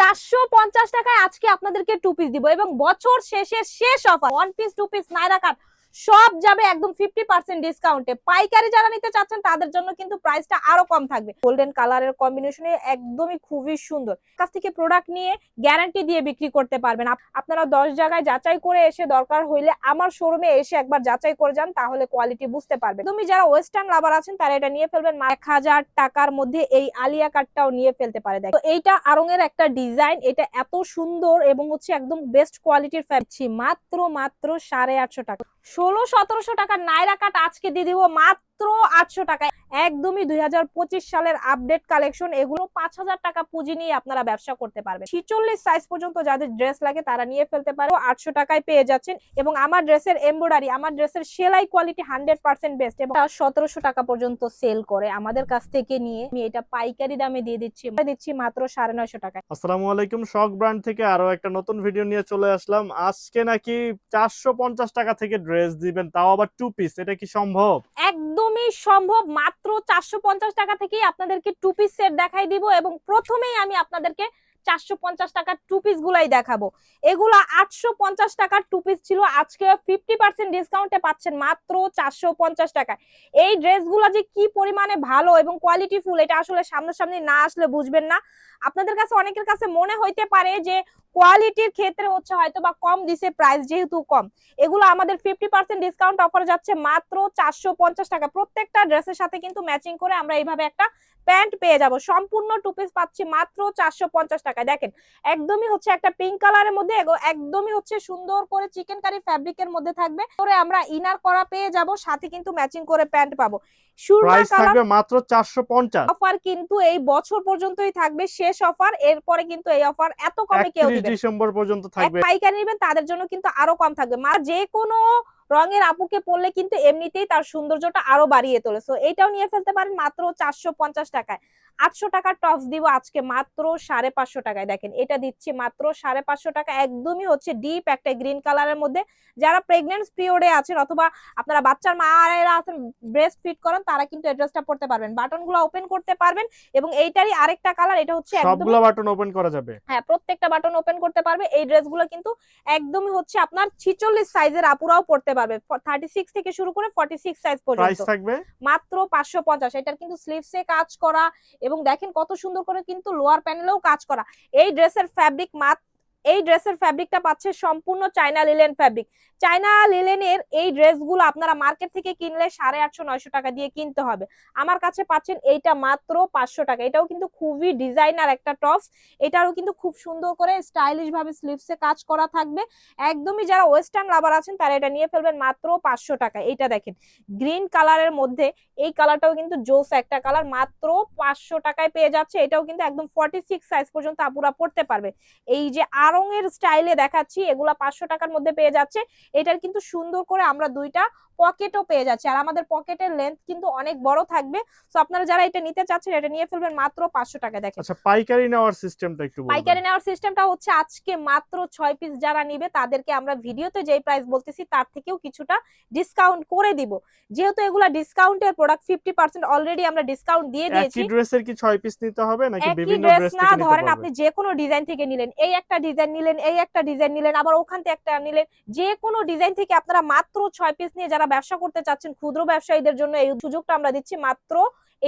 চারশো পঞ্চাশ টাকায় আজকে আপনাদেরকে টু পিস দিব এবং বছর শেষে শেষ offer one piece two piece নাইরা কাট। সব যাবে একদম ফিফটি পার্সেন্ট ডিসকাউন্টে পাইকারি যারা নিতে চাচ্ছেন, তাদের জন্য কিন্তু প্রাইসটা আরও কম থাকবে। গোল্ডেন কালারের কম্বিনেশনে একদমই খুবই সুন্দর। কাছ থেকে প্রোডাক্ট নিয়ে গ্যারান্টি দিয়ে বিক্রি করতে পারবেন। আপনারা দশ জায়গায় যাচাই করে এসে দরকার হইলে আমার শোরুমে এসে একবার যাচাই করে যান, তাহলে কোয়ালিটি বুঝতে পারবেন। তুমি যারা ওয়েস্টার্ন লাভার আছেন, তারা এটা নিয়ে ফেলবেন। এক হাজার টাকার মধ্যে এই আলিয়া কাটটাও নিয়ে ফেলতে পারে। দেখো এইটা আরং এর একটা ডিজাইন এটা এত সুন্দর এবং হচ্ছে একদম বেস্ট কোয়ালিটির ফ্যাবছি মাত্র মাত্র সাড়ে আটশো টাকা। ষোলো সতেরোশো টাকা নাইরা কাট আজকে দিয়ে দিব মাত্র আটশো টাকায় একদমই দুই হাজার পঁচিশ সালের আপডেট কালেকশন এগুলো পাঁচ হাজার টাকা পুঁজি নিয়ে আপনারা ব্যবসা করতে পারবেন। ছিচল্লিশ সাইজ পর্যন্ত যাদের ড্রেস লাগে তারা নিয়ে ফেলতে পারে। আটশো টাকায় পেয়ে যাচ্ছেন। এবং আমার ড্রেসের এমব্রয়ডারি আমার ড্রেসের সেলাই কোয়ালিটি হান্ড্রেড পার্সেন্ট বেস্ট এবং সতেরোশো টাকা পর্যন্ত সেল করে আমাদের কাছ থেকে নিয়ে আমি এটা পাইকারি দামে দিয়ে দিচ্ছি। দিচ্ছি মাত্র সাড়ে নয়শো টাকায়। আসসালামু আলাইকুম শক ব্র্যান্ড থেকে আরও একটা নতুন ভিডিও নিয়ে চলে আসলাম। আজকে নাকি চারশো পঞ্চাশ টাকা থেকে ড্রেস দিবেন তাও আবার টু পিস এটা কি সম্ভব? একদমই সম্ভব মাত্র চারশো পঞ্চাশ টাকা থেকেই আপনাদেরকে টু পিস সেট দেখাই দিব এবং প্রথমেই আমি আপনাদেরকে চারশো পঞ্চাশ টাকার টু পিস গুলাই দেখাবো। এগুলো আটশো পঞ্চাশ টাকার টু পিস ছিল। আজকে ফিফটি পার্সেন্ট ডিসকাউন্টে পাচ্ছেন মাত্র চারশো পঞ্চাশ টাকায়। এই ড্রেসগুলো যে কি পরিমাণে ভালো এবং কোয়ালিটি ফুল, এটা আসলে সামনাসামনি না আসলে বুঝবেন না। আপনাদের কাছে, অনেকের কাছে মনে হইতে পারে যে কোয়ালিটির ক্ষেত্রে হচ্ছে হয়তো বা কম দিছে প্রাইস যেহেতু কম। এগুলো আমাদের ফিফটি পার্সেন্ট ডিসকাউন্ট অফার যাচ্ছে মাত্র চারশো পঞ্চাশ টাকা। প্রত্যেকটা ড্রেসের সাথে কিন্তু ম্যাচিং করে আমরা এইভাবে একটা প্যান্ট পেয়ে যাব। সম্পূর্ণ টু পিস পাচ্ছি মাত্র চারশো পঞ্চাশ টাকায়। দেখেন একদমই হচ্ছে একটা পিঙ্ক কালারের মধ্যে একদমই হচ্ছে সুন্দর করে চিকেন কারি ফ্যাব্রিকের মধ্যে থাকবে। পরে আমরা ইনার করা পেয়ে যাব সাথে কিন্তু ম্যাচিং করে প্যান্ট পাবো। প্রাইস থাকবে মাত্র চারশো পঞ্চাশ। অফার কিন্তু এই বছর পর্যন্তই থাকবে শেষ অফার এরপরে কিন্তু এই অফার এত কমে কেউ দিবে ডিসেম্বর পর্যন্ত থাকবে। পাইকারি নেবেন তাদের জন্য কিন্তু আরও কম থাকবে। মা যে কোনো রঙের আপুকে পড়লে কিন্তু এমনিতেই তার সৌন্দর্যটা আরও বাড়িয়ে তোলে। সো এটাও নিয়ে ফেলতে পারেন মাত্র চারশো পঞ্চাশ টাকায়। আটশো টাকার টপস দিব আজকে মাত্র সাড়ে পাঁচশো টাকায়। দেখেন এটা দিচ্ছি মাত্র সাড়ে পাঁচশো টাকা। একদমই হচ্ছে ডিপ একটা গ্রিন কালারের মধ্যে। যারা প্রেগনেন্ট পিরিয়ডে আছেন অথবা আপনারা বাচ্চার মায়েরা আছেন ব্রেস্ট ফিট করেন তারা কিন্তু অ্যাড্রেসটা পড়তে পারবেন। বাটনগুলো ওপেন করতে পারবেন এবং এইটারই আরেকটা কালার এটা হচ্ছে সবগুলা বাটন ওপেন করা যাবে। হ্যাঁ প্রত্যেকটা বাটন ওপেন করতে পারবে। এই ড্রেসগুলো কিন্তু একদমই হচ্ছে আপনার ছিচল্লিশ সাইজের আপুরাও পড়তে পারবে। থার্টি সিক্স থেকে শুরু করে ফর্টি সিক্স সাইজ প্রাইস পর্যন্ত থাকবে? মাত্র পাঁচশো পঞ্চাশ। এটার কিন্তু স্লিভসে কাজ করা এবং দেখেন কত সুন্দর করে কিন্তু লোয়ার প্যানেলেও কাজ করা। এই ড্রেসের ফ্যাব্রিক মাত্র এই ড্রেসের ফ্যাব্রিকটা পাচ্ছে সম্পূর্ণ চায়না লিলেন ফ্যাব্রিক চায়না লিলেনের এই ড্রেসগুলো আপনারা মার্কেট থেকে কিনলে সাড়ে আটশো, নয়শো টাকা দিয়ে কিনতে হবে। আমার কাছে পাচ্ছেন এইটা মাত্র পাঁচশো টাকা। এটাও কিন্তু খুবই ডিজাইনার একটা টপস এটারও কিন্তু খুব সুন্দর করে স্টাইলিশ ভাবে স্লিভসে কাজ করা থাকবে। একদমই যারা ওয়েস্টার্ন লাভার আছেন, তারা এটা নিয়ে ফেলবেন মাত্র পাঁচশো টাকা। এটা দেখেন গ্রিন কালারের মধ্যে এই কালারটাও কিন্তু জোস একটা কালার মাত্র পাঁচশো টাকায় পেয়ে যাচ্ছে। এটাও কিন্তু একদম ফর্টি সিক্স সাইজ পর্যন্ত আপুরা পড়তে পারবে। এই যে আরং এর স্টাইলে দেখাচ্ছি এগুলা পাঁচশো টাকার মধ্যে পেয়ে যাচ্ছে। এটার কিন্তু সুন্দর করে আমরা দুইটা পকেটও পেয়ে যাচ্ছি। আর আমাদের পকেটের লেন্থ কিন্তু অনেক বড় থাকবে। তো আপনারা যারা এটা নিতে চাচ্ছেন এটা নিয়ে ফেলবেন মাত্র পাঁচশো টাকা। দেখেন। আচ্ছা পাইকারি নেওয়ার সিস্টেমটা একটু পাইকারি নেওয়ার সিস্টেমটা হচ্ছে আজকে মাত্র ছয় পিস যারা নিবে তাদেরকে আমরা ভিডিওতে যেই প্রাইস বলতেছি তার থেকেও কিছুটা ডিসকাউন্ট করে দিব। যেহেতু এগুলা ডিসকাউন্টের প্রোডাক্ট ফিফটি পার্সেন্ট অলরেডি আমরা ডিসকাউন্ট দিয়ে দিয়েছি। ড্রেসের কি ছয় পিস নিতে হবে নাকি বিভিন্ন ড্রেস ড্রেস না ধরেন আপনি যে কোনো ডিজাইন থেকে নিলেন। এই একটা ডিজাইন নিলেন, এই একটা ডিজাইন নিলেন, আবার ওখান থেকে একটা নিলেন, যে কোনো ডিজাইন থেকে আপনারা মাত্র ছয় পিস নিয়ে যারা ব্যবসা করতে চাচ্ছেন, ক্ষুদ্র ব্যবসায়ীদের জন্য এই সুযোগটা আমরা দিচ্ছি মাত্র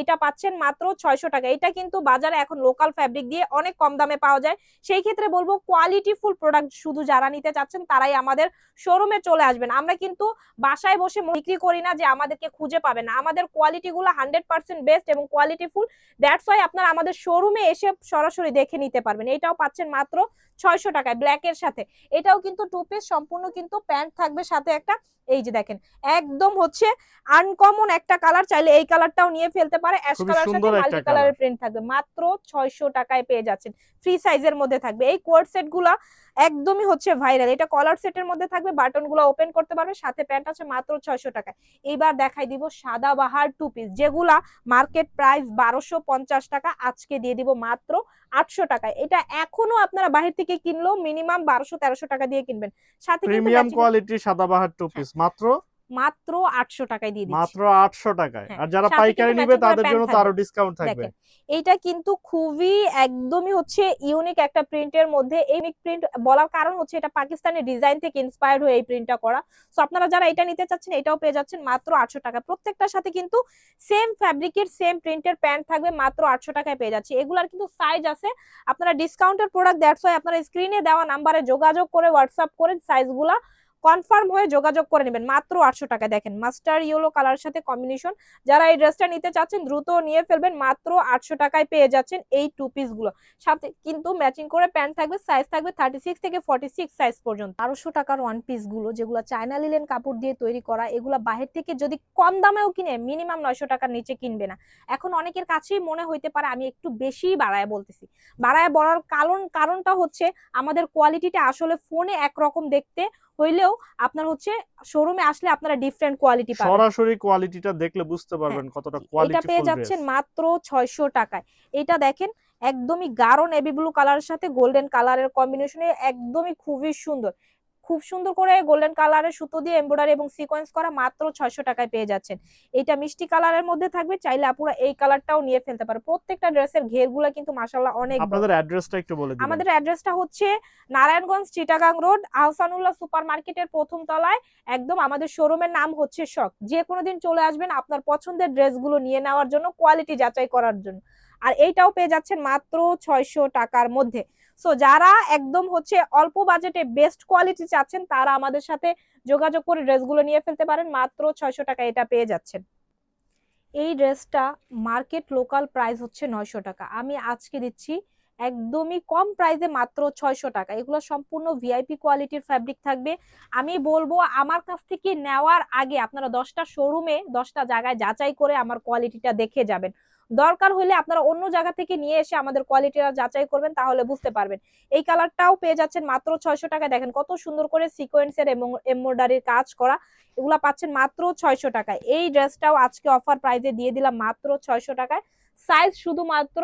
এটা পাচ্ছেন মাত্র ছয়শো টাকা। এটা কিন্তু বাজারে এখন লোকাল ফ্যাব্রিক দিয়ে অনেক কম দামে পাওয়া যায়। সেই ক্ষেত্রে বলব কোয়ালিটি ফুল প্রোডাক্ট শুধু যারা নিতে চাচ্ছেন তারাই আমাদের শোরুমে চলে আসবেন। আমরা কিন্তু বাসায় বসে বিক্রি করি না যে আমাদেরকে খুঁজে পাবেন না। আমাদের কোয়ালিটি গুলো হান্ড্রেড পার্সেন্ট বেস্ট এবং কোয়ালিটি ফুল দ্যাটস ওয়াই আপনারা আমাদের শোরুমে এসে সরাসরি দেখে নিতে পারবেন। এটাও পাচ্ছেন মাত্র ছয়শো টাকায় ব্ল্যাক এর সাথে। এটাও কিন্তু টু পিস সম্পূর্ণ কিন্তু প্যান্ট থাকবে সাথে একটা, এই যে দেখেন, একদম হচ্ছে আনকমন একটা কালার চাইলে এই কালারটাও নিয়ে ফেলতে পারে অ্যাশ কালার সাথে মাল্টি কালারের প্রিন্ট থাকবে মাত্র ছয়শো টাকায় পেয়ে যাচ্ছেন। ফ্রি সাইজের মধ্যে থাকবে। এই কোয়ার্ড সেটগুলা একদমই হচ্ছে ভাইরাল এটা কলার সেটের মধ্যে থাকবে বাটনগুলো ওপেন করতে পারবে সাথে প্যান্ট আছে মাত্র ছয়শো টাকায়। এইবার দেখাই দিব সাদা বাহার টু পিস যেগুলা মার্কেট প্রাইস বারোশো পঞ্চাশ টাকা আজকে দিয়ে দিব মাত্র আটশো টাকায়। এটা এখনও আপনারা বাহির থেকে কিনলেও মিনিমাম বারোশো তেরোশো টাকা দিয়ে কিনবেন। সাথে প্রিমিয়াম matching- কোয়ালিটির সাদাবাহার টু পিস মাত্র মাত্র আটশো টাকায় দিয়ে দিচ্ছি। মাত্র আটশো টাকায়। হ্যাঁ, আর যারা পাইকারি নিবে তাদের জন্য তো আরও ডিসকাউন্ট থাকবে। এইটা কিন্তু খুবই একদমই হচ্ছে ইউনিক একটা প্রিন্টের মধ্যে। এই প্রিন্ট বলার কারণ হচ্ছে এটা পাকিস্তানের ডিজাইন থেকে ইন্সপায়ার্ড হয়ে এই প্রিন্টটা করা। সো আপনারা যারা এটা নিতে চাচ্ছেন এটাও পেয়ে যাচ্ছেন মাত্র আটশো টাকা। প্রত্যেকটার সাথে কিন্তু সেম ফ্যাব্রিকের সেম প্রিন্টের প্যান্ট থাকবে মাত্র আটশো টাকায় পেয়ে যাচ্ছে। এগুলার কিন্তু সাইজ আছে। আপনারা ডিসকাউন্টের প্রোডাক্ট দ্যাটস ওয়াই আপনারা স্ক্রিনে দেওয়া নাম্বারে যোগাযোগ করে হোয়াটসঅ্যাপ করে সাইজগুলা কনফার্ম হয়ে যোগাযোগ করে নেবেন। মাত্র আটশো টাকা দেখেন, মাস্টার ইয়েলো কালার সাথে কম্বিনেশন। যারা এই ড্রেসটা নিতে চাচ্ছেন, দ্রুত নিয়ে ফেলবেন। মাত্র আটশো টাকায় পেয়ে যাচ্ছেন এই টু পিসগুলো। সাথে কিন্তু ম্যাচিং করে প্যান্ট থাকবে সাইজ থাকবে থার্টি সিক্স থেকে ফর্টি সিক্স সাইজ পর্যন্ত। বারোশো টাকার ওয়ান পিসগুলো, যেগুলো চায়না লিলেন কাপড় দিয়ে তৈরি করা, এগুলো বাহির থেকে যদি কম দামেও কিনে মিনিমাম নয়শো টাকার নিচে কিনবে না। এখন অনেকের কাছেই মনে হইতে পারে, আমি একটু বেশি বাড়ায় বলতেছি। বাড়ায় বলার কারণ, কারণটা হচ্ছে, আমাদের কোয়ালিটিটা আসলে ফোনে একরকম দেখতে হইলেও আপনার হচ্ছে শোরুমে আসলে আপনারা ডিফারেন্ট কোয়ালিটি পাবেন। সরাসরি কোয়ালিটিটা দেখলে বুঝতে পারবেন কতটা কোয়ালিটি এটা পেয়ে যাচ্ছেন মাত্র ছয়শো টাকায়। এটা দেখেন একদমই গাঢ় নেভি ব্লু কালারের সাথে গোল্ডেন কালারের কম্বিনেশনে একদমই খুবই সুন্দর। খুব সুন্দর করে গোল্ডেন কালারের সুতো দিয়ে এমব্রয়ডারি এবং সিকোয়েন্স করা মাত্র ছয়শো টাকায় পেয়ে যাচ্ছেন। এটা মিষ্টি কালারের মধ্যে থাকবে চাইলে আপুরা এই কালারটাও নিয়ে ফেলতে পারে। প্রত্যেকটা ড্রেসের ঘেরগুলো কিন্তু মাসাল্লাহ অনেক। আপনাদের অ্যাড্রেসটা একটু বলে দিবেন। আমাদের অ্যাড্রেসটা হচ্ছে নারায়ণগঞ্জ চিটাগাং রোড আহসানুল্লাহ সুপার মার্কেটের প্রথম তলায়। একদম আমাদের শোরুমের নাম হচ্ছে শখ। যে কোনো দিন চলে আসবেন আপনার পছন্দের ড্রেসগুলো নিয়ে নেওয়ার জন্য কোয়ালিটি যাচাই করার জন্য। আর এইটাও পেয়ে যাচ্ছেন মাত্র ছয়শো টাকার মধ্যে। সো যারা একদম হচ্ছে অল্প বাজেটে বেস্ট কোয়ালিটি চাচ্ছেন, তারা আমাদের সাথে যোগাযোগ করে ড্রেসগুলো নিয়ে ফেলতে পারেন। মাত্র ছয়শো টাকা এটা পেয়ে যাচ্ছেন। এই ড্রেসটা মার্কেট লোকাল প্রাইস হচ্ছে নয়শো টাকা। আমি আজকে দিচ্ছি একদমই কম প্রাইসে মাত্র ছয়শো টাকা। এগুলো সম্পূর্ণ ভিআইপি কোয়ালিটির ফ্যাব্রিক থাকবে। আমি বলব আমার কাছ থেকে নেওয়ার আগে আপনারা দশটা শোরুমে দশটা জায়গায় যাচাই করে আমার কোয়ালিটিটা দেখে যাবেন। দরকার হলে আপনারা অন্য জায়গা থেকে নিয়ে এসে আমাদের কোয়ালিটিটা যাচাই করবেন, তাহলে বুঝতে পারবেন। এই কালারটাও পেয়ে যাচ্ছেন মাত্র ছয়শো টাকা দেখেন কত সুন্দর করে সিকোয়েন্সের এবং এমব্রয়ডারির কাজ করা। এগুলা পাচ্ছেন মাত্র ছয়শো টাকায়। এই ড্রেসটাও আজকে অফার প্রাইজে দিয়ে দিলাম মাত্র ছয়শো টাকায়। সাইজ শুধুমাত্র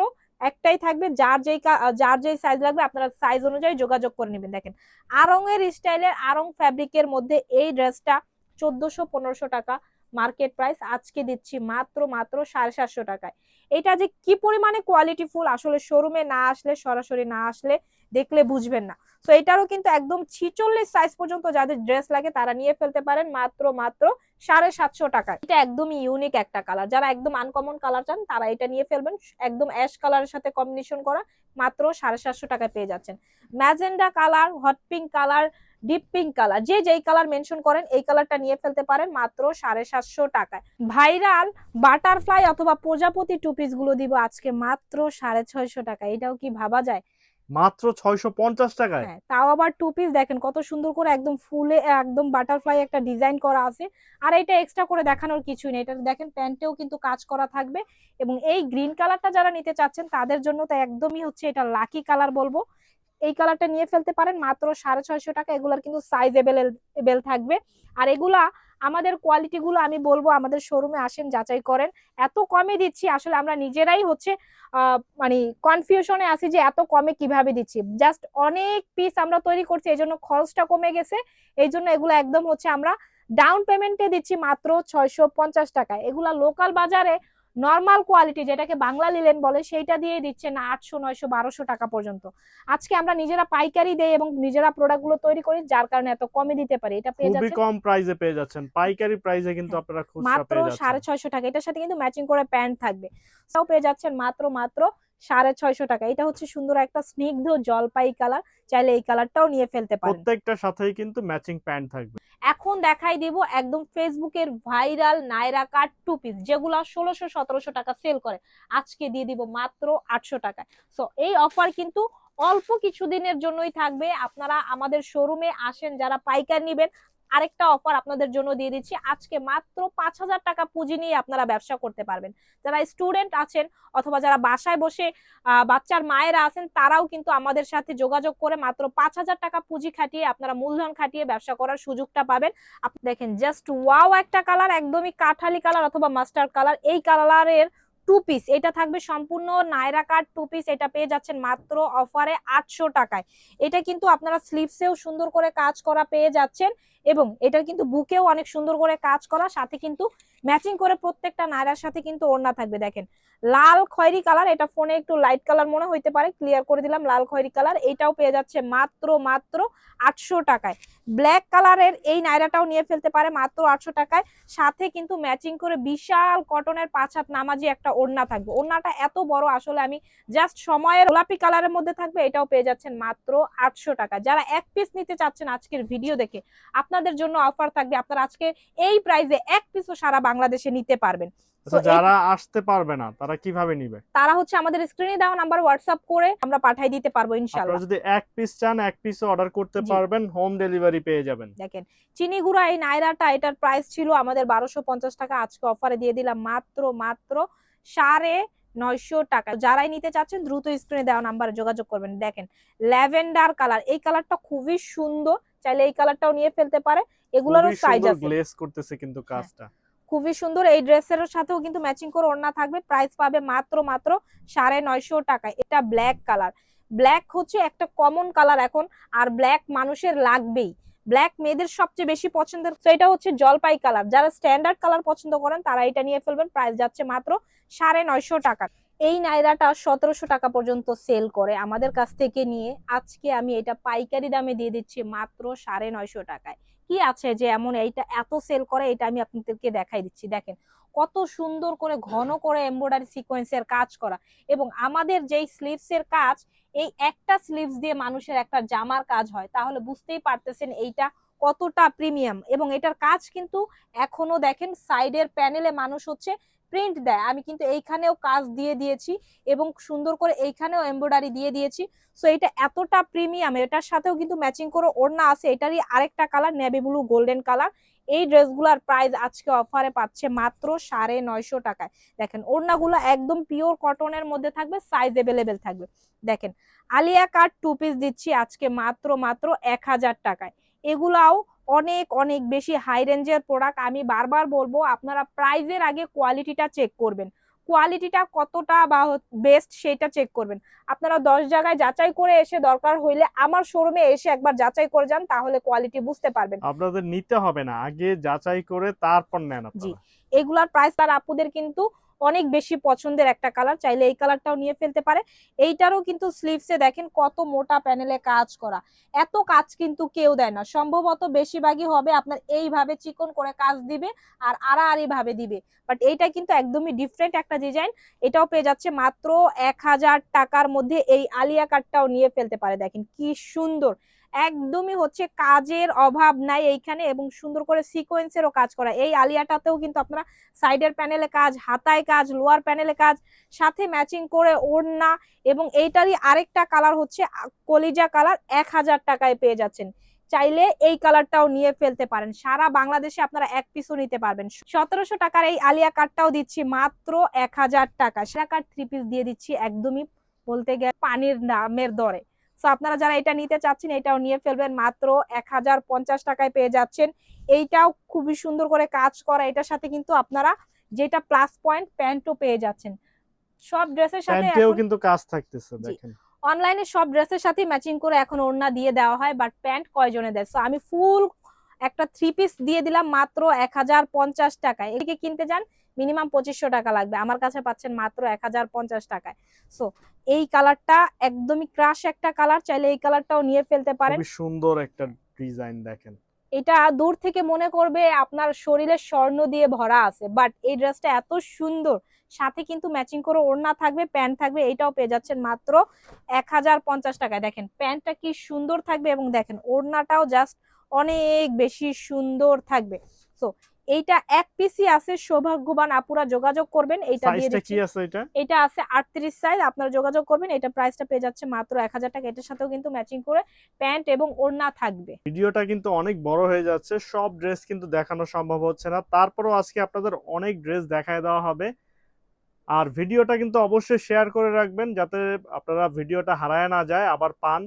একটাই থাকবে। যার যেই যার যেই সাইজ লাগবে, আপনারা সাইজ অনুযায়ী যোগাযোগ করে নেবেন। দেখেন আরং এর স্টাইলের আরং ফ্যাব্রিকের মধ্যে এই ড্রেসটা চোদ্দশো পনেরোশো টাকা। মার্কেট প্রাইস আজকে দিচ্ছি মাত্র মাত্র সাড়ে সাতশো টাকায়। এটা যে কি পরিমাণে কোয়ালিটি ফুল, আসলে শোরুমে না আসলে, সরাসরি না আসলে দেখলে বুঝবেন না। তো এটারও কিন্তু একদম ছিচল্লিশ সাইজ পর্যন্ত যাদের ড্রেস লাগে তারা নিয়ে ফেলতে পারেন মাত্র মাত্র সাড়ে সাতশো টাকায়। এটা একদমই ইউনিক একটা কালার যারা একদম আনকমন কালার চান, তারা এটা নিয়ে ফেলবেন। একদম অ্যাশ কালারের সাথে কম্বিনেশন করা মাত্র সাড়ে সাতশো টাকায় পেয়ে যাচ্ছেন। Magenta colour hot pink colour deep pink colour যে যেই কালার মেনশন করেন এই কালারটা নিয়ে ফেলতে পারেন মাত্র সাড়ে সাতশো টাকায়। ভাইরাল বাটারফ্লাই অথবা প্রজাপতি টু পিসগুলো দিব আজকে মাত্র সাড়ে ছয়শো টাকা এটাও কি ভাবা যায়? মাত্র ছয়শো পঞ্চাশ টাকায়। হ্যাঁ তাও আবার টু পিস দেখেন কত সুন্দর করে একদম ফুলে একদম বাটারফ্লাই একটা ডিজাইন করা আছে। আর এটা এক্সট্রা করে দেখানোর কিছুই নেই। এটা দেখেন প্যান্টেও কিন্তু কাজ করা থাকবে। এবং এই গ্রিন কালারটা যারা নিতে চাচ্ছেন তাদের জন্য তো একদমই হচ্ছে এটা লাকি কালার বলব। এই কালারটা নিয়ে ফেলতে পারেন। মাত্র সাড়ে ছয়শো টাকা। এগুলার কিন্তু সাইজ এবেল থাকবে। আর এগুলা আমাদের কোয়ালিটি গুলো আমি বলব, আমাদের শোরুমে আসেন, যাচাই করেন। এত কমে দিচ্ছি, আসলে আমরা নিজেরাই হচ্ছে মানে কনফিউশনে আছি যে এত কমে কীভাবে দিচ্ছি। জাস্ট অনেক পিস আমরা তৈরি করছি, এই জন্য খরচটা কমে গেছে। এই জন্য এগুলো একদম হচ্ছে আমরা ডাউন পেমেন্টে দিচ্ছি মাত্র ছয়শো পঞ্চাশ টাকায়। এগুলা লোকাল বাজারে নর্মাল কোয়ালিটি যেটাকে বাংলা লিলেন বলে সেইটা দিয়ে দিচ্ছে না আটশো নয়শো বারোশো টাকা পর্যন্ত। আজকে আমরা নিজেরা পাইকারি দেই এবং নিজেরা প্রোডাক্টগুলো তৈরি করি যার কারণে এত কমে দিতে পারি। এটা পেয়ে যাচ্ছে কম প্রাইসে পেয়ে যাচ্ছেন। পাইকারি প্রাইসে কিন্তু হ্যাঁ, আপনারা খুচরা মাত্র পেয়ে যাচ্ছেন। সাড়ে ছয়শো টাকা। এটার সাথে কিন্তু ম্যাচিং করে প্যান্ট থাকবে। তাও পেয়ে যাচ্ছেন মাত্র মাত্র সাড়ে ছয়শো টাকা। এটা হচ্ছে সুন্দর একটা স্নিগ্ধ জলপাই কালার। চাইলে এই কালারটাও নিয়ে ফেলতে পারেন। প্রত্যেকটার সাথেই কিন্তু ম্যাচিং প্যান্ট থাকবে। এখন দেখাই দিব একদম ফেসবুকের viral Naira cut two piece যেগুলা ষোলোশো সতেরোশো টাকা সেল করে। আজকে দিয়ে দিব মাত্র আটশো টাকায়। সো এই অফার কিন্তু অল্প কিছুদিনের জন্যই থাকবে। আপনারা আমাদের শোরুমে আসেন যারা পাইকার নিবেন আরেকটা অফার আপনাদের জন্য দিয়ে দিচ্ছি। আজকে মাত্র পাঁচ হাজার টাকা পুঁজি নিয়ে আপনারা ব্যবসা করতে পারবেন। যারা স্টুডেন্ট আছেন অথবা যারা বাসায় বসে বাচ্চার মায়েরা আছেন, তারাও কিন্তু আমাদের সাথে যোগাযোগ করে মাত্র পাঁচ হাজার টাকা পুঁজি খাটিয়ে, আপনারা মূলধন খাটিয়ে ব্যবসা করার সুযোগটা পাবেন। আপনি দেখেন জাস্ট ওয়াও একটা কালার একদমই কাঠালি কালার অথবা মাস্টার কালার এই কালারের টু পিস এটা থাকবে সম্পূর্ণ নায়রা কাট টু পিস এটা পেয়ে যাচ্ছেন মাত্র অফারে আটশো টাকায়। এটা কিন্তু আপনারা স্লিভসেও সুন্দর করে কাজ করা পেয়ে যাচ্ছেন এবং এটার কিন্তু বুকেও অনেক সুন্দর করে কাজ করা, সাথে কিন্তু ম্যাচিং করে প্রত্যেকটা নায়রার সাথে কিন্তু ওড়না থাকবে। দেখেন লাল খয়েরি কালার, এটা ফোনে একটু লাইট কালার মনে হইতে পারে ক্লিয়ার করে দিলাম লাল খয়েরি কালার, এটাও পেয়ে যাচ্ছে মাত্র মাত্র আটশো টাকায়। ব্ল্যাক কালারের এই নায়রাটাও নিয়ে ফেলতে পারে মাত্র আটশো টাকায়। সাথে কিন্তু ম্যাচিং করে বিশাল কটনের পাঁচ হাত নামাজি একটা ওড়না থাকবে। ওড়নাটা এত বড়, আসলে আমি জাস্ট সময়ের গোলাপি কালারের মধ্যে থাকবে, এটাও পেয়ে যাচ্ছেন মাত্র আটশো টাকা যারা এক পিস নিতে চাচ্ছেন আজকের ভিডিও দেখে, আপনাদের জন্য অফার থাকবে, আপনারা আজকে এই প্রাইজে এক পিসও সারা বাংলাদেশে নিতে পারবেন। যারা আসতে পারবে না তারা কীভাবে নিবে? তারা হচ্ছে আমাদের স্ক্রিনে দেওয়া নাম্বার হোয়াটসঅ্যাপ করে আমরা পাঠিয়ে দিতে পারব ইনশাল্লাহ আপনারা যদি এক পিস চান এক পিসও অর্ডার করতে পারবেন হোম ডেলিভারি পেয়ে যাবেন। দেখেন চিনি গুঁড়া এই নাইরাটা এটার প্রাইস ছিল আমাদের বারোশো পঞ্চাশ টাকা আজকে অফারে দিয়ে দিলাম মাত্র মাত্র সাড়ে নয়শো টাকা। যারাই নিতে চাচ্ছেন দ্রুত স্ক্রিনে দেওয়া নাম্বারে যোগাযোগ করবেন। দেখেন ল্যাভেন্ডার কালার এই কালারটা খুবই সুন্দর চাইলে এই কালারটাও নিয়ে ফেলতে পারে। এগুলোরও সাইজ আছে। গ্লেজ করতেছে কিন্তু। কাজটা। খুবই সুন্দর। এই ড্রেসের সাথেও কিন্তু ম্যাচিং করে ওড়না থাকবে। প্রাইস পাবে মাত্র মাত্র সাড়ে নয়শো টাকা। এটা ব্ল্যাক কালার ব্ল্যাক হচ্ছে একটা কমন কালার এখন, আর ব্ল্যাক মানুষের লাগবেই। ব্ল্যাক মেয়েদের সবচেয়ে বেশি পছন্দের তো এটা হচ্ছে জলপাই কালার যারা স্ট্যান্ডার্ড কালার পছন্দ করেন, তারা এটা নিয়ে ফেলবেন। প্রাইস যাচ্ছে মাত্র সাড়ে নয়শো টাকা। এই নাইরাটা সতেরোশো টাকা পর্যন্ত সেল করে আমাদের কাছ থেকে নিয়ে। আজকে আমি এটা পাইকারি দামে দিয়ে দিচ্ছি মাত্র সাড়ে নয়শো টাকায়। কি আছে যে এমন এইটা এত সেল করে, এটা আমি আপনাদেরকে দেখাই দিচ্ছি। দেখেন, কত সুন্দর করে ঘন করে এমব্রয়ডারি সিকোয়েন্সের কাজ করা। এবং আমাদের যেই স্লিভসের কাজ, এই একটা স্লিভস দিয়ে মানুষের একটা জামার কাজ হয়, তাহলে বুঝতেই পারতেছেন এইটা কতটা প্রিমিয়াম এবং এটার কাজ কিন্তু এখনও দেখেন সাইডের প্যানেলে মানুষ হচ্ছে প্রিন্ট দেয়। আমি কিন্তু এইখানেও কাজ দিয়ে দিয়েছি এবং সুন্দর করে এইখানেও এমব্রয়ডারি দিয়ে দিয়েছি। সো এটা এতটা প্রিমিয়াম এটার সাথেও কিন্তু ম্যাচিং করে ওড়না আছে। এটারই আরেকটা colour navy blue golden colour এই ড্রেসগুলোর প্রাইস আজকে অফারে পাচ্ছে মাত্র সাড়ে নয়শো টাকায়। দেখেন, ওড়নাগুলো একদম পিওর কটনের মধ্যে থাকবে সাইজ এভেলেবেল থাকবে। দেখেন, আলিয়া কাট টু পিস দিচ্ছি আজকে মাত্র মাত্র এক হাজার টাকায়। এগুলাও অনেক অনেক বেশি হাই রেঞ্জের প্রোডাক্ট আমি বারবার বলব আপনারা প্রাইজের আগে কোয়ালিটিটা চেক করবেন। কোয়ালিটিটা কতটা বা বেস্ট সেটা চেক করবেন। আপনারা দশ জায়গায় যাচাই করে এসে দরকার হইলে আমার শোরুমে এসে একবার যাচাই করে যান তাহলে কোয়ালিটি বুঝতে পারবেন। আপনাদের নিতে হবে না আগে যাচাই করে তারপর নেন জি। এগুলার প্রাইস আর আপুদের কিন্তু অনেক বেশি পছন্দের একটা কালার চাইলে এই কালারটাও নিয়ে ফেলতে পারে। এইটারও কিন্তু স্লিভসে দেখেন কত মোটা প্যানেলে কাজ করা। এত কাজ কিন্তু কেউ দেয় না। সম্ভবত বেশিরভাগই হবে আপনার এইভাবে চিকন করে কাজ দিবে আর আড়াআড়ি ভাবে দিবে। বাট এইটা কিন্তু একদমই ডিফারেন্ট একটা ডিজাইন এটাও পেয়ে যাচ্ছে মাত্র এক হাজার টাকার মধ্যে এই আলিয়া কাটটাও নিয়ে ফেলতে পারে। দেখেন কি সুন্দর। একদমই হচ্ছে কাজের অভাব নাই এইখানে এবং সুন্দর করে সিকোয়েন্সেরও কাজ করা। এই আলিয়াটাতেও কিন্তু আপনারা সাইডের প্যানেলে কাজ, হাতায় কাজ লোয়ার প্যানেলে কাজ, সাথে ম্যাচিং করে ওড়না এবং এইটারই আরেকটা কালার হচ্ছে কলিজা কালার এক হাজার টাকায় পেয়ে যাচ্ছেন। চাইলে এই কালারটাও নিয়ে ফেলতে পারেন। সারা বাংলাদেশে আপনারা এক পিসও নিতে পারবেন। সতেরোশো টাকার এই আলিয়া কাটটাও দিচ্ছি মাত্র এক হাজার টাকা। সেরা কাট থ্রি পিস দিয়ে দিচ্ছি একদমই বলতে গেলে পানির নামের দরে। তো আপনারা যারা এটা নিতে চাচ্ছেন এটাও নিয়ে ফেলবেন। মাত্র এক হাজার পঞ্চাশ টাকায় পেয়ে যাচ্ছেন। এইটাও খুবই সুন্দর করে কাজ করা। এটার সাথে কিন্তু আপনারা যেটা প্লাস পয়েন্ট প্যান্টও পেয়ে যাচ্ছেন। সব ড্রেসের সাথে কিন্তু কাজ থাকতেছে দেখেন। অনলাইনে সব ড্রেসের সাথে ম্যাচিং করে এখন ওড়না দিয়ে দেওয়া হয় বাট প্যান্ট কয়জনে দেয়? সো আমি ফুল একটা থ্রি পিস দিয়ে দিলাম মাত্র এক হাজার পঞ্চাশ টাকায়। এদিকে কিনতে যান মিনিমাম পঁচিশশো টাকা লাগবে। আমার কাছে পাচ্ছেন মাত্র এক হাজার পঞ্চাশ টাকায়। সো এই কালারটা একদমই ক্রাশ একটা কালার চাইলে এই কালারটাও নিয়ে ফেলতে পারেন। সুন্দর একটা ডিজাইন দেখেন। এটা দূর থেকে মনে করবে আপনার শরীরে স্বর্ণ দিয়ে ভরা আছে বাট এই ড্রেসটা এত সুন্দর। সাথে কিন্তু ম্যাচিং করে ওড়না থাকবে প্যান্ট থাকবে এটাও পেয়ে যাচ্ছেন মাত্র এক হাজার পঞ্চাশ টাকায়। দেখেন প্যান্টটা কি সুন্দর থাকবে এবং দেখেন ওড়নাটাও জাস্ট অনেক বেশি সুন্দর থাকবে। তো এইটা এক পিসি আছে সৌভাগ্যবান আপুরা যোগাযোগ করবেন এইটা দিয়ে দিচ্ছি। কি আছে এটা? এটা আছে আটত্রিশ সাইজ আপনারা যোগাযোগ করবেন এটা প্রাইসটা পেয়ে যাচ্ছে মাত্র এক হাজার টাকা। এটার সাথেও কিন্তু ম্যাচিং করে প্যান্ট এবং ওড়না থাকবে। ভিডিওটা কিন্তু অনেক বড় হয়ে যাচ্ছে সব ড্রেস কিন্তু দেখানো সম্ভব হচ্ছে না। তারপরও আজকে আপনাদের অনেক ড্রেস দেখায় দেওয়া হবে। আর ভিডিওটা কিন্তু অবশ্যই শেয়ার করে রাখবেন যাতে আপনারা ভিডিওটা হারায় না যায় আবার পান।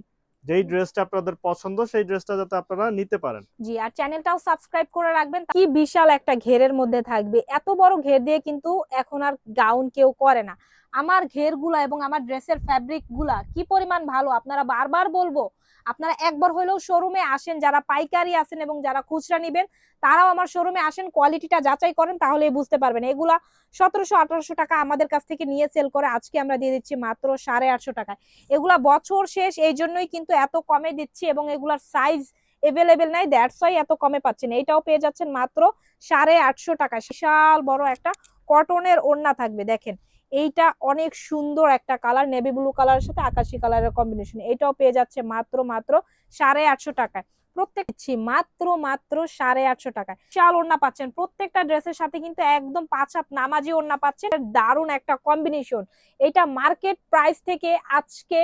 যেই ড্রেসটা আপনাদের পছন্দ সেই ড্রেসটা যাতে আপনারা নিতে পারেন। জি আর চ্যানেলটাও সাবস্ক্রাইব করে রাখবেন। কি বিশাল একটা ঘেরের মধ্যে থাকবে। এত বড় ঘের দিয়ে কিন্তু এখন আর গাউন কেউ করে না। আমার ঘেরগুলা এবং আমার ড্রেসের ফ্যাব্রিকগুলা কি পরিমাণ ভালো? আপনারা বারবার বলব, আপনারা একবার হলেও শোরুমে আসেন, যারা পাইকারি আছেন এবং যারা খুচরা নিবেন, তারাও আমার শোরুমে আসেন, কোয়ালিটিটা যাচাই করেন, তাহলেই বুঝতে পারবেন। এগুলা সতেরোশো, আঠারোশো টাকা আমাদের কাছ থেকে নিয়ে সেল করে আজকে আমরা দিয়ে দিচ্ছি মাত্র সাড়ে আটশো টাকায়। এগুলা বছর শেষ, এই জন্যই কিন্তু এত কমে দিচ্ছি এবং এগুলার সাইজ এভেলেবেল নাই দ্যাটস ওয়াই এত কমে পাচ্ছেন এইটাও পেয়ে যাচ্ছেন মাত্র সাড়ে আটশো টাকায়। বিশাল বড় একটা কটনের ওড়না থাকবে, দেখেন। এইটা অনেক সুন্দর একটা কালার নেভি ব্লু কালারের সাথে আকাশি কালারের কম্বিনেশন এটাও পেয়ে যাচ্ছে মাত্র মাত্র সাড়ে আটশো টাকায়। প্রত্যেক মাত্র মাত্র সাড়ে আটশো টাকায়। চাল ওড়না পাচ্ছেন। প্রত্যেকটা ড্রেসের সাথে কিন্তু একদম পাঁচ হাত নামাজি ওড়না পাচ্ছেন। দারুণ একটা কম্বিনেশন এটা মার্কেট প্রাইস থেকে আজকে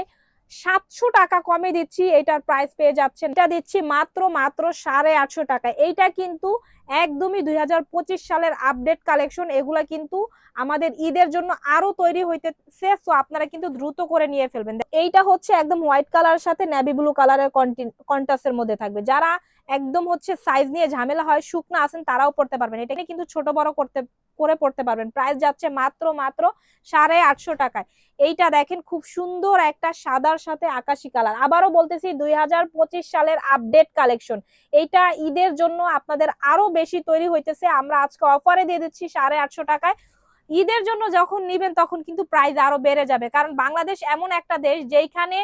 সাতশো টাকা কমে দিচ্ছি, এটার প্রাইস পেয়ে যাচ্ছেন। এটা দিচ্ছি মাত্র মাত্র সাড়ে আটশো টাকা। এইটা কিন্তু একদমই দুই হাজার পঁচিশ সালের আপডেট কালেকশন এগুলা কিন্তু আমাদের ঈদের জন্য আরও তৈরি হইতেছে তো আপনারা কিন্তু দ্রুত করে নিয়ে ফেলবেন। এইটা হচ্ছে একদম হোয়াইট কালার সাথে নেভি ব্লু কালারের কন্টাসের মধ্যে থাকবে। যারা একদম হচ্ছে সাইজ নিয়ে ঝামেলা হয়, শুকনা আছেন তারাও পড়তে পারবেন। এটা কিন্তু ছোট বড় করতে, করে পড়তে পারবেন। প্রাইস যাচ্ছে মাত্র মাত্র সাড়ে আটশো টাকায়। এইটা দেখেন খুব সুন্দর একটা সাদার সাথে আকাশি কালার আবারও বলতেছি দুই হাজার পঁচিশ সালের আপডেট কালেকশন এইটা ঈদের জন্য আপনাদের আরও বেশি তৈরি হইতেছে। আমরা আজকে অফারে দিয়ে দিচ্ছি সাড়ে আটশো টাকায়। ঈদের জন্য যখন নিবেন তখন কিন্তু প্রাইস আরও বেড়ে যাবে। কারণ বাংলাদেশ এমন একটা দেশ যেখানে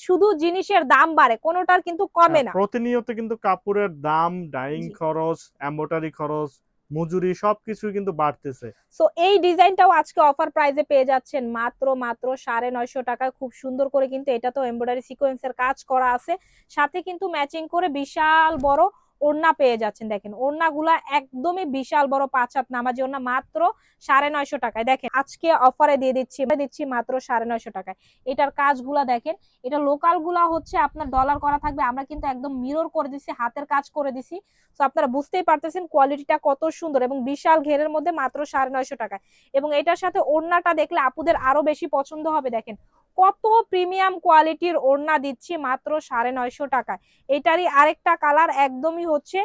শুধু জিনিসের দাম বাড়ে কোনোটার কিন্তু কমে না। প্রতিনিয়ত কিন্তু কাপড়ের দাম ডাইং খরচ এম্বোটারি খরচ মজুরি সবকিছু কিন্তু বাড়তেছে। সো এই ডিজাইনটাও আজকে অফার প্রাইজে পেয়ে যাচ্ছেন মাত্র মাত্র সাড়ে নয়শো টাকায়। খুব সুন্দর করে কিন্তু এটা তো এমব্রয়ডারি সিকোয়েন্সের কাজ করা আছে। সাথে কিন্তু ম্যাচিং করে বিশাল বড় ওড়না পেয়ে যাচ্ছেন, দেখেন। ওড়নাগুলা একদমই বিশাল বড় পাঁচ হাত নামাজি ওড়না, মাত্র সাড়ে নয়শো টাকায়। দেখেন, আজকে অফারে দিয়ে দিচ্ছি দিচ্ছি মাত্র সাড়ে নয়শো টাকায়। এটার কাজগুলা দেখেন, এটা লোকালগুলা হচ্ছে আপনার ডলার করা থাকবে, আমরা কিন্তু একদম মিরর করে দিছি, হাতের কাজ করে দিছি। তো আপনারা বুঝতেই পারতেছেন কোয়ালিটিটা কত সুন্দর এবং বিশাল ঘেরের মধ্যে মাত্র সাড়ে নয়শো টাকায়। এবং এটার সাথে ওড়নাটা দেখলে আপুদের আরও বেশি পছন্দ হবে, দেখেন। কত প্রিমিয়াম কোয়ালিটির ওড়না দিচ্ছি মাত্র সাড়ে নয়শো টাকায়? এটারই আরেকটা কালার একদমই হচ্ছে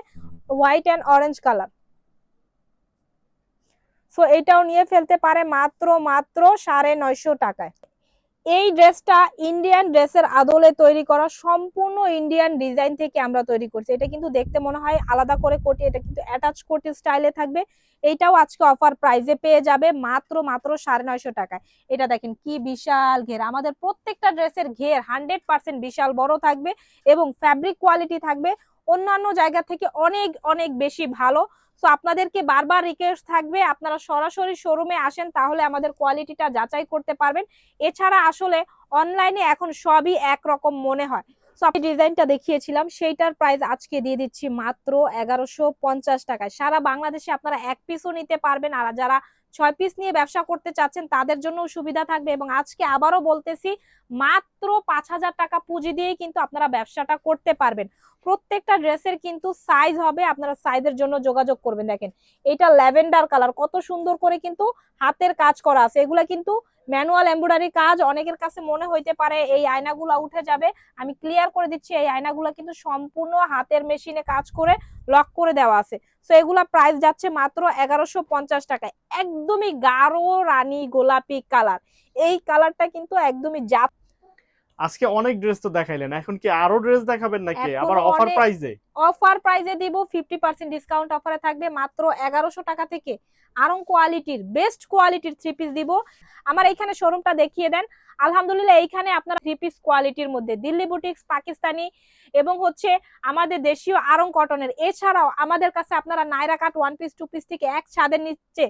white and orange colour so এটাও নিয়ে ফেলতে পারে মাত্র মাত্র সাড়ে নয়শো টাকায়। এই ড্রেসটা ইন্ডিয়ান ড্রেসের আদলে তৈরি করা সম্পূর্ণ ইন্ডিয়ান ডিজাইন থেকে আমরা তৈরি করছি। এটা কিন্তু দেখতে মনে হয় আলাদা করে কোটি, এটা কিন্তু অ্যাটাচ কোটি স্টাইলে থাকবে। এইটাও আজকে অফার প্রাইজে পেয়ে যাবে মাত্র মাত্র সাড়ে নয়শো টাকায়। এটা দেখেন কি বিশাল ঘের। আমাদের প্রত্যেকটা ড্রেসের ঘের হান্ড্রেড পার্সেন্ট বিশাল বড় থাকবে এবং ফ্যাব্রিক কোয়ালিটি থাকবে। অন্যান্য জায়গা থেকে অনেক অনেক বেশি ভালো। সো আপনাদেরকে বারবার রিকোয়েস্ট থাকবে, আপনারা সরাসরি শোরুমে আসেন, তাহলে আমাদের কোয়ালিটিটা যাচাই করতে পারবেন। এছাড়া আসলে অনলাইনে এখন সবই একরকম মনে হয়। ডিজাইনটা দেখিয়েছিলাম, সেইটার প্রাইস আজকে দিয়ে দিচ্ছি মাত্র এগারোশো পঞ্চাশ টাকায়। সারা বাংলাদেশে আপনারা এক পিসও নিতে পারবেন, আর যারা ছয় পিস নিয়ে ব্যবসা করতে চাচ্ছেন, তাদের জন্য সুবিধা থাকবে এবং আজকে আবারও বলতেছি, মাত্র পাঁচ হাজার টাকা পুঁজি দিয়ে কিন্তু আপনারা ব্যবসাটা করতে পারবেন। প্রত্যেকটা ড্রেসের কিন্তু সাইজ হবে, আপনারা সাইজের জন্য যোগাযোগ করবেন। দেখেন, এটা ল্যাভেন্ডার কালার, কত সুন্দর করে কিন্তু হাতের কাজ করা আছে। এগুলা কিন্তু ম্যানুয়াল এমব্রয়ডারি কাজ, অনেকের কাছে মনে হইতে পারে এই আয়নাগুলা উঠে যাবে। আমি ক্লিয়ার করে দিচ্ছি, এই আয়নাগুলা কিন্তু সম্পূর্ণ হাতের মেশিনে কাজ করে লক করে দেওয়া আছে। তো এগুলা প্রাইস যাচ্ছে মাত্র এগারোশো পঞ্চাশ টাকায়। একদমই গাঢ়, রানী গোলাপি কালার এই কালারটা কিন্তু একদমই জাত আজকে অনেক ড্রেস তো দেখাইলেন এখন কি আরও ড্রেস দেখাবেন নাকি? আবার অফার প্রাইজে অফার প্রাইজে দিব ফিফটি পার্সেন্ট ডিসকাউন্ট অফারে থাকবে মাত্র এগারোশো টাকা থেকে আরং কোয়ালিটির বেস্ট কোয়ালিটির থ্রি পিস দিব। আমার এইখানে শোরুমটা দেখিয়ে দেন। আলহামদুলিল্লাহ এইখানে আপনারা থ্রি পিস কোয়ালিটির মধ্যে দিল্লি বুটিক্স পাকিস্তানি এবং হচ্ছে আমাদের দেশীয় আরং কটনের এছাড়াও আমাদের কাছে আপনারা Naira cut one piece two piece থেকে এক ছাদের নিচে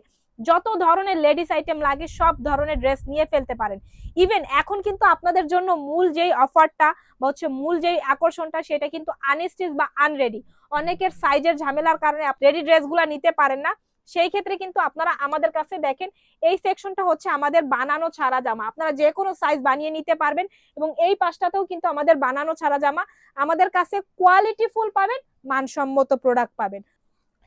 যত ধরনের লেডিস আইটেম লাগে, সব ধরনের ড্রেস নিয়ে ফেলতে পারেন। ইভেন এখন কিন্তু আপনাদের জন্য মূল যেই অফারটা বা হচ্ছে মূল যেই আকর্ষণটা, সেটা কিন্তু আনস্টিচ বা আনরেডি অনেকের সাইজের ঝামেলার কারণে রেডি ড্রেসগুলো নিতে পারেন না। সেই ক্ষেত্রে কিন্তু আপনারা আমাদের কাছে দেখেন, এই সেকশনটা হচ্ছে আমাদের বানানো ছাড়া জামা। আপনারা যে কোনো সাইজ বানিয়ে নিতে পারবেন এবং এই পাশটাতেও কিন্তু আমাদের বানানো ছাড়া জামা। আমাদের কাছে কোয়ালিটি ফুল পাবেন, মানসম্মত প্রোডাক্ট পাবেন।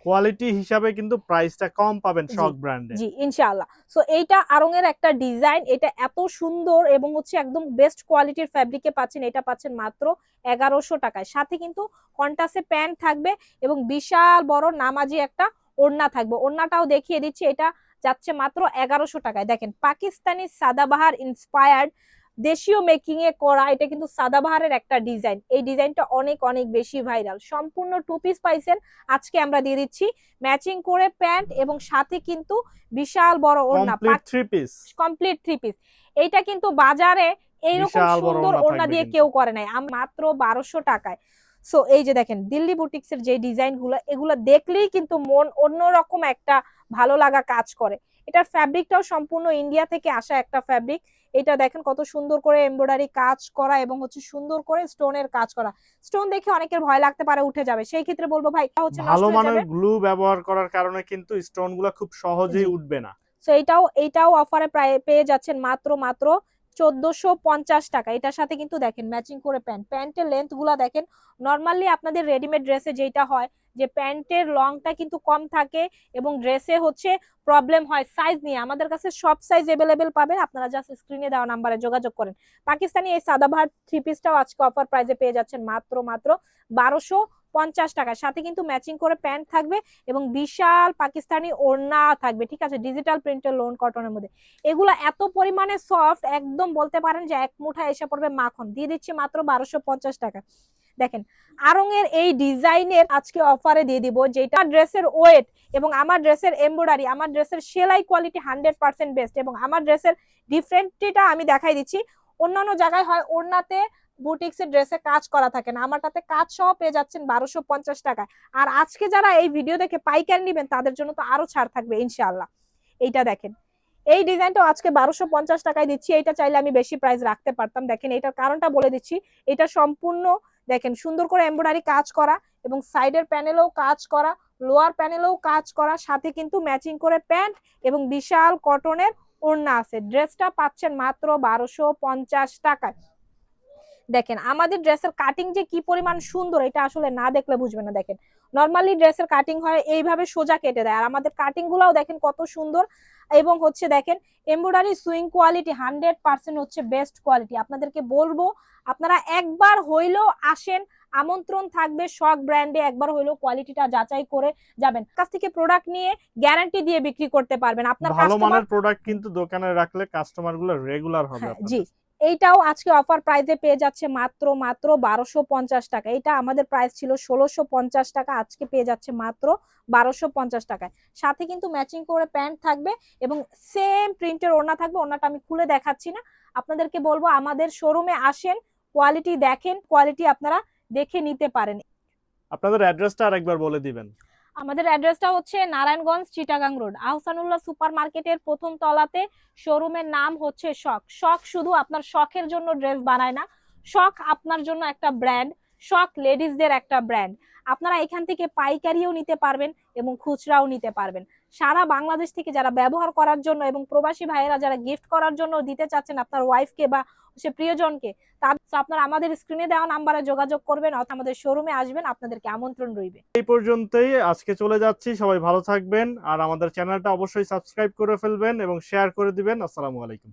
কোয়ালিটি হিসাবে কিন্তু প্রাইসটা কম পাবেন শক ব্র্যান্ডে জি ইনশাআল্লাহ। সো এইটা আরং এর একটা ডিজাইন এটা এত সুন্দর এবং হচ্ছে একদম বেস্ট কোয়ালিটির ফ্যাব্রিকে পাচ্ছেন এটা পাচ্ছেন মাত্র এগারোশো টাকায়। সাথে কিন্তু কন্টাসে প্যান্ট থাকবে এবং বিশাল বড় নামাজি একটা ওড়না থাকবে। ওড়নাটাও দেখিয়ে দিচ্ছি এটা যাচ্ছে মাত্র এগারোশো টাকায়। দেখেন পাকিস্তানি সাদাবাহার ইন্সপায়ার্ড দেশীয় মেকিং এ করা এটা কিন্তু সাদাবাহারের একটা ডিজাইন এই ডিজাইনটা অনেক অনেক বেশি ভাইরাল সম্পূর্ণ টু পিস পাইছেন আজকে আমরা দিয়ে দিচ্ছি। ম্যাচিং করে প্যান্ট এবং সাথে কিন্তু বিশাল বড় ওড়না three piece complete three piece এইটা কিন্তু বাজারে এইরকম সুন্দর ওড়না দিয়ে কেউ করে নাই। আম- মাত্র বারোশো টাকায়। সো এই যে দেখেন দিল্লি বুটিক্স এর যে ডিজাইনগুলো এগুলো দেখলেই কিন্তু মন অন্যরকম একটা ভালো লাগা কাজ করে। এটার ফ্যাব্রিকটাও সম্পূর্ণ ইন্ডিয়া থেকে আসা একটা ফ্যাব্রিক এটা দেখেন কত সুন্দর করে এমব্রয়ডারি কাজ করা এবং হচ্ছে সুন্দর করে স্টোনের কাজ করা। স্টোন দেখে অনেকের ভয় লাগতে পারে উঠে যাবে। সেই ক্ষেত্রে বলব ভাই হচ্ছে ভালো মানের গ্লু ব্যবহার করার কারণে কিন্তু স্টোনগুলা খুব সহজেই উঠবে না। সো এটাও এইটাও অফারে প্রায় পেয়ে যাচ্ছেন মাত্র মাত্র চোদ্দশো পঞ্চাশ টাকা। এটার সাথে কিন্তু দেখেন ম্যাচিং করে প্যান্ট প্যান্টের লেন্থগুলা দেখেন নর্মালি আপনাদের রেডিমেড ড্রেসে যেটা হয় যে প্যান্টের লংটা কিন্তু কম থাকে এবং ড্রেসে হচ্ছে প্রবলেম হয় সাইজ নিয়ে। আমাদের কাছে সব সাইজ এভেলেবেল পাবেন। আপনারা জাস্ট স্ক্রিনে দেওয়া নাম্বারে যোগাযোগ করেন। পাকিস্তানি এই সাদাভার থ্রি পিসটাও আজকে অফার প্রাইজে পেয়ে যাচ্ছেন মাত্র মাত্র বারোশো পঞ্চাশ টাকা সাথে কিন্তু ম্যাচিং করে প্যান্ট থাকবে এবং বিশাল পাকিস্তানি ওড়না থাকবে, ঠিক আছে? ডিজিটাল প্রিন্টের লোন কটনের মধ্যে। এগুলো এত পরিমাণে সফট একদম বলতে পারেন যে এক মুঠা এসে পড়বে মাখন। দিয়ে দিচ্ছি মাত্র বারোশো পঞ্চাশ টাকা দেখেন আরং এর এই ডিজাইনের আজকে অফারে দিয়ে দিব, যেটা ড্রেসের ওয়েট এবং আমার ড্রেসের এমব্রয়ডারি আমার ড্রেসের সেলাই কোয়ালিটি হান্ড্রেড পার্সেন্ট বেস্ট এবং আমার ড্রেসের ডিফারেন্টটা আমি দেখাই দিচ্ছি। অন্যান্য জায়গায় হয় ওড়নাতে বুটিক্সের ড্রেসে কাজ করা থাকে না আমারটাতে কাজ সহ পেয়ে যাচ্ছেন বারোশো পঞ্চাশ টাকায়। আর আজকে যারা এই ভিডিও দেখে পাইকারি নেবেন, তাদের জন্য তো আরও ছাড় থাকবে, ইনশাআল্লাহ। এইটা দেখেন, এই ডিজাইনটাও আজকে বারোশো পঞ্চাশ টাকায় দিচ্ছি এটা চাইলে আমি বেশি প্রাইস রাখতে পারতাম। দেখেন, এটার কারণটা বলে দিচ্ছি, এটা সম্পূর্ণ দেখেন, সুন্দর করে এমব্রয়ডারি কাজ করা এবং সাইডের প্যানেলেও কাজ করা লোয়ার প্যানেলেও কাজ করা, সাথে কিন্তু ম্যাচিং করে প্যান্ট এবং বিশাল কটনের ওড়না আছে। ড্রেসটা পাচ্ছেন মাত্র বারোশো পঞ্চাশ টাকায়। দেখেন আমাদের ড্রেসের কাটিং যে কি পরিমাণ সুন্দর এটা আসলে না দেখলে বুঝবে না দেখেন। নর্মালি ড্রেসের কাটিং হয় এইভাবে সোজা কেটে দেয় আর আমাদের কাটিং গুলাও দেখেন কত সুন্দর। এবং হচ্ছে দেখেন embroidery sewing quality hundred percent হচ্ছে বেস্ট কোয়ালিটি আপনাদেরকে বলব আপনারা একবার হইলেও আসেন আমন্ত্রণ থাকবে শখ ব্র্যান্ডে একবার হইলেও কোয়ালিটিটা যাচাই করে যাবেন। কাছ থেকে প্রোডাক্ট নিয়ে গ্যারান্টি দিয়ে বিক্রি করতে পারবেন। আপনার ভালো মানের প্রোডাক্ট কিন্তু দোকানে রাখলে কাস্টমারগুলো রেগুলার হবে হ্যাঁ, জি। এইটাও আজকে অফার প্রাইসে পেয়ে যাচ্ছে মাত্র মাত্র বারোশো পঞ্চাশ টাকা। এটা আমাদের প্রাইস ছিল ষোলোশো পঞ্চাশ টাকা, আজকে পেয়ে যাচ্ছে মাত্র বারোশো পঞ্চাশ টাকায়। সাথে কিন্তু ম্যাচিং করে প্যান্ট থাকবে এবং সেম প্রিন্টের ওড়না থাকবে, ওড়নাটা আমি খুলে দেখাচ্ছি না। আপনাদেরকে বলব, আমাদের শোরুমে আসেন কোয়ালিটি দেখেন কোয়ালিটি আপনারা দেখে নিতে পারেন। আপনাদের অ্যাড্রেসটা আরেকবার বলে দিবেন। আমাদের অ্যাড্রেসটা হচ্ছে নারায়ণগঞ্জ, চিটাগাং রোড আহসানুল্লাহ সুপার মার্কেটের প্রথম তলাতে শোরুমের নাম হচ্ছে শখ। শখ শুধু আপনার শখের জন্য ড্রেস বানায় না, শখ আপনার জন্য একটা ব্র্যান্ড শখ লেডিসদের একটা ব্র্যান্ড আপনারা এখান থেকে পাইকারিও নিতে পারবেন এবং খুচরাও নিতে পারবেন। সারা বাংলাদেশ থেকে যারা ব্যবহার করার জন্য এবং প্রবাসী ভাইয়েরা যারা গিফট করার জন্য দিতে চাচ্ছেন আপনার ওয়াইফকে বা সে প্রিয়জনকে, তার আপনারা আমাদের স্ক্রিনে দেওয়া নাম্বারে যোগাযোগ করবেন অথবা আমাদের শোরুমে আসবেন, আপনাদেরকে আমন্ত্রণ রইবে। এই পর্যন্তই, আজকে চলে যাচ্ছি, সবাই ভালো থাকবেন, আর আমাদের চ্যানেলটা অবশ্যই সাবস্ক্রাইব করে ফেলবেন এবং শেয়ার করে দিবেন, আসসালামু আলাইকুম।